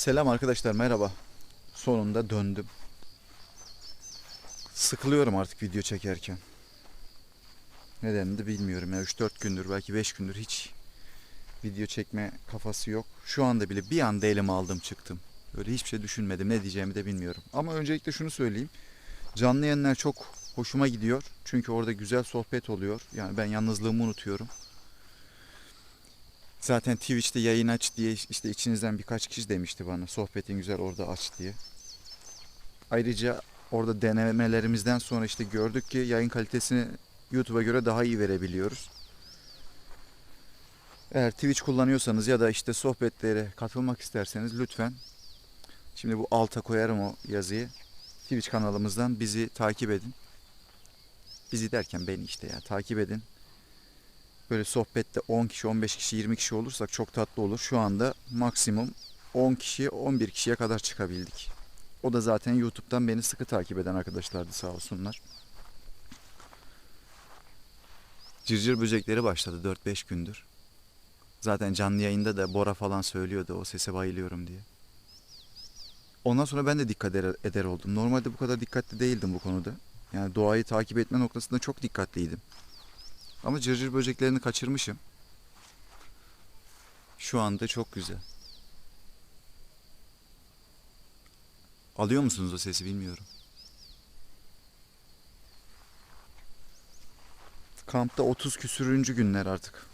Selam arkadaşlar merhaba. Sonunda döndüm. Sıkılıyorum artık video çekerken. Nedenini de bilmiyorum ya 3-4 gündür belki 5 gündür hiç video çekme kafası yok. Şu anda bile bir anda elime aldım çıktım. Böyle hiçbir şey düşünmedim ne diyeceğimi de bilmiyorum. Ama öncelikle şunu söyleyeyim. Canlı yayınlar çok hoşuma gidiyor. Çünkü orada güzel sohbet oluyor. Yani ben yalnızlığımı unutuyorum. Zaten Twitch'te yayın aç diye işte içinizden birkaç kişi demişti bana sohbetin güzel orada aç diye. Ayrıca orada denemelerimizden sonra işte gördük ki yayın kalitesini YouTube'a göre daha iyi verebiliyoruz. Eğer Twitch kullanıyorsanız ya da işte sohbetlere katılmak isterseniz lütfen şimdi bu alta koyarım o yazıyı. Twitch kanalımızdan bizi takip edin. Bizi derken beni işte ya takip edin. Böyle sohbette 10 kişi, 15 kişi, 20 kişi olursak çok tatlı olur. Şu anda maksimum 10 kişi, 11 kişiye kadar çıkabildik. O da zaten YouTube'dan beni sıkı takip eden arkadaşlardı sağ olsunlar. Cırcır böcekleri başladı 4-5 gündür. Zaten canlı yayında da Bora falan söylüyordu o sese bayılıyorum diye. Ondan sonra ben de dikkat eder, eder oldum. Normalde bu kadar dikkatli değildim bu konuda. Yani doğayı takip etme noktasında çok dikkatliydim. Ama cırcır böceklerini kaçırmışım. Şu anda çok güzel. Alıyor musunuz o sesi bilmiyorum. Kampta 30 küsürüncü günler artık.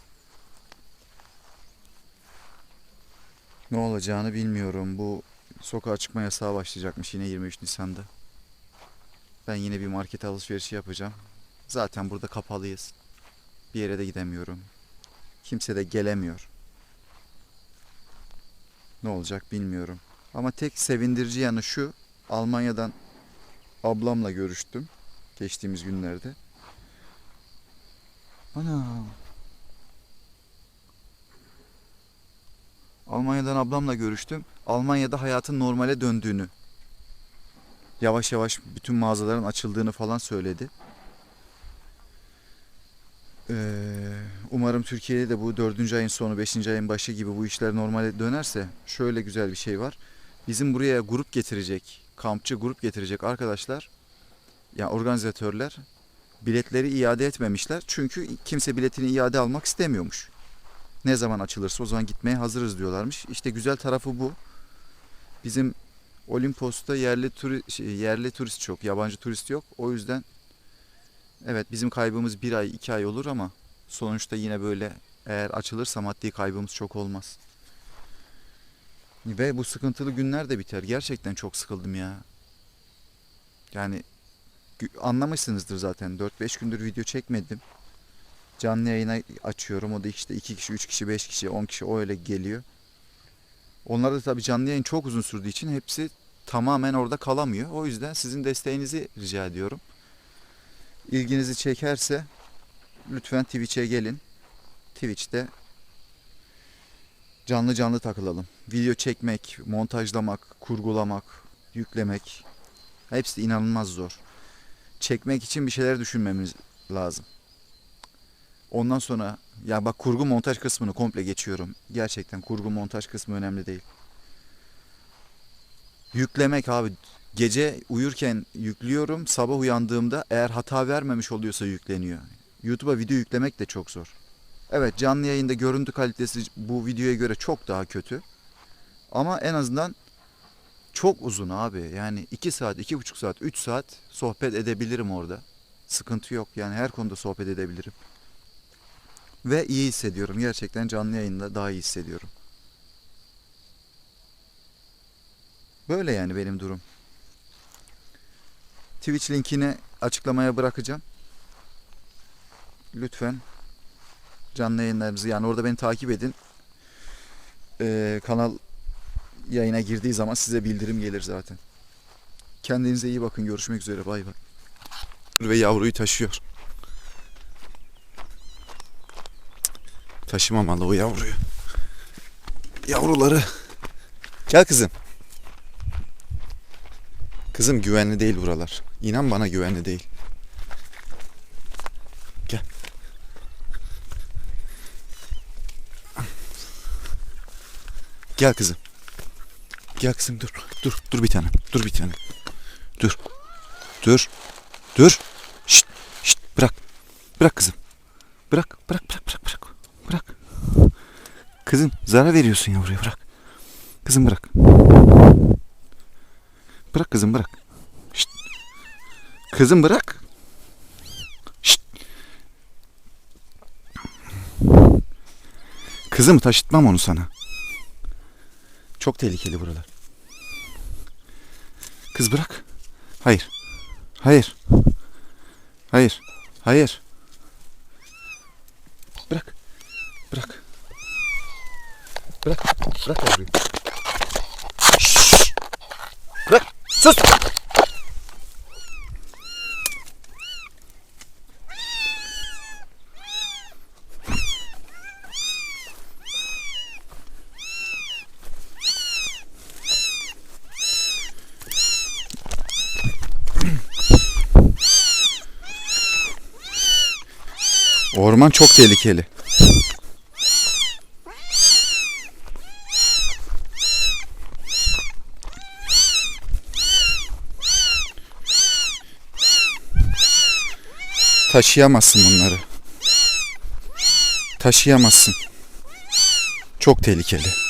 Ne olacağını bilmiyorum. Bu sokağa çıkma yasağı başlayacakmış yine 23 Nisan'da. Ben yine bir market alışverişi yapacağım. Zaten burada kapalıyız. Bir yere de gidemiyorum. Kimse de gelemiyor. Ne olacak bilmiyorum. Ama tek sevindirici yanı şu. Almanya'dan ablamla görüştüm. Geçtiğimiz günlerde. Ana. Almanya'dan ablamla görüştüm. Almanya'da hayatın normale döndüğünü, yavaş yavaş bütün mağazaların açıldığını falan söyledi. Ee, umarım Türkiye'de de bu dördüncü ayın sonu, beşinci ayın başı gibi bu işler normale dönerse şöyle güzel bir şey var. Bizim buraya grup getirecek, kampçı grup getirecek arkadaşlar, yani organizatörler biletleri iade etmemişler. Çünkü kimse biletini iade almak istemiyormuş. Ne zaman açılırsa o zaman gitmeye hazırız diyorlarmış. İşte güzel tarafı bu. Bizim Olimpos'ta yerli turi, şey, yerli turist çok, yabancı turist yok. O yüzden evet bizim kaybımız bir ay, iki ay olur ama sonuçta yine böyle eğer açılırsa maddi kaybımız çok olmaz. Ve bu sıkıntılı günler de biter. Gerçekten çok sıkıldım ya. Yani anlamışsınızdır zaten. 4-5 gündür video çekmedim. Canlı yayına açıyorum. O da işte 2 kişi, 3 kişi, 5 kişi, 10 kişi o öyle geliyor. Onlar da tabii canlı yayın çok uzun sürdüğü için hepsi tamamen orada kalamıyor. O yüzden sizin desteğinizi rica ediyorum. İlginizi çekerse lütfen Twitch'e gelin. Twitch'te canlı canlı takılalım. Video çekmek, montajlamak, kurgulamak, yüklemek hepsi inanılmaz zor. Çekmek için bir şeyler düşünmemiz lazım. Ondan sonra ya bak kurgu montaj kısmını komple geçiyorum. Gerçekten kurgu montaj kısmı önemli değil. Yüklemek abi. Gece uyurken yüklüyorum. Sabah uyandığımda eğer hata vermemiş oluyorsa yükleniyor. YouTube'a video yüklemek de çok zor. Evet canlı yayında görüntü kalitesi bu videoya göre çok daha kötü. Ama en azından çok uzun abi. Yani 2 saat, 2,5 saat, 3 saat sohbet edebilirim orada. Sıkıntı yok. Yani her konuda sohbet edebilirim. Ve iyi hissediyorum. Gerçekten canlı yayında daha iyi hissediyorum. Böyle yani benim durum. Twitch linkini açıklamaya bırakacağım. Lütfen canlı yayınlarımızı yani orada beni takip edin. Ee, kanal yayına girdiği zaman size bildirim gelir zaten. Kendinize iyi bakın. Görüşmek üzere. Bay bay. Ve yavruyu taşıyor. Taşımamalı o yavruyu. Yavruları. Gel kızım. Kızım güvenli değil buralar. İnan bana güvenli değil. Gel. Gel kızım. Gel kızım dur. Dur. Dur bir tane. Dur bir tane. Dur. Dur. Dur. Şşt. Şşt. Bırak. Bırak kızım. Bırak. Bırak. Bırak. Bırak. Bırak. Bırak. Kızım zarar veriyorsun yavruya bırak. Kızım bırak. Bırak kızım bırak. Şşt. Kızım bırak. Şşt. Kızım taşıtmam onu sana. Çok tehlikeli buralar. Kız bırak. Hayır. Hayır. Hayır. Hayır. Bırak. Bırak. Bırak. Bırak yavruyu. Bırak. Sus. Orman çok tehlikeli. Taşıyamazsın bunları. Taşıyamazsın. Çok tehlikeli.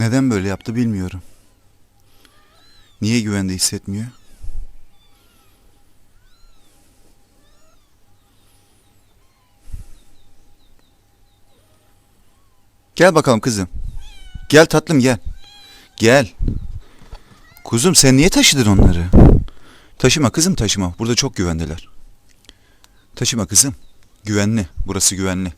Neden böyle yaptı bilmiyorum. Niye güvende hissetmiyor? Gel bakalım kızım. Gel tatlım gel. Gel. Kuzum sen niye taşıdın onları? Taşıma kızım taşıma. Burada çok güvendeler. Taşıma kızım. Güvenli. Burası güvenli.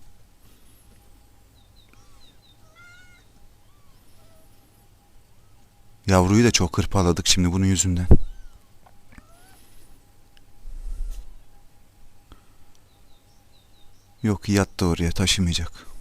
Yavruyu da çok hırpaladık şimdi bunun yüzünden. Yok yattı oraya taşımayacak.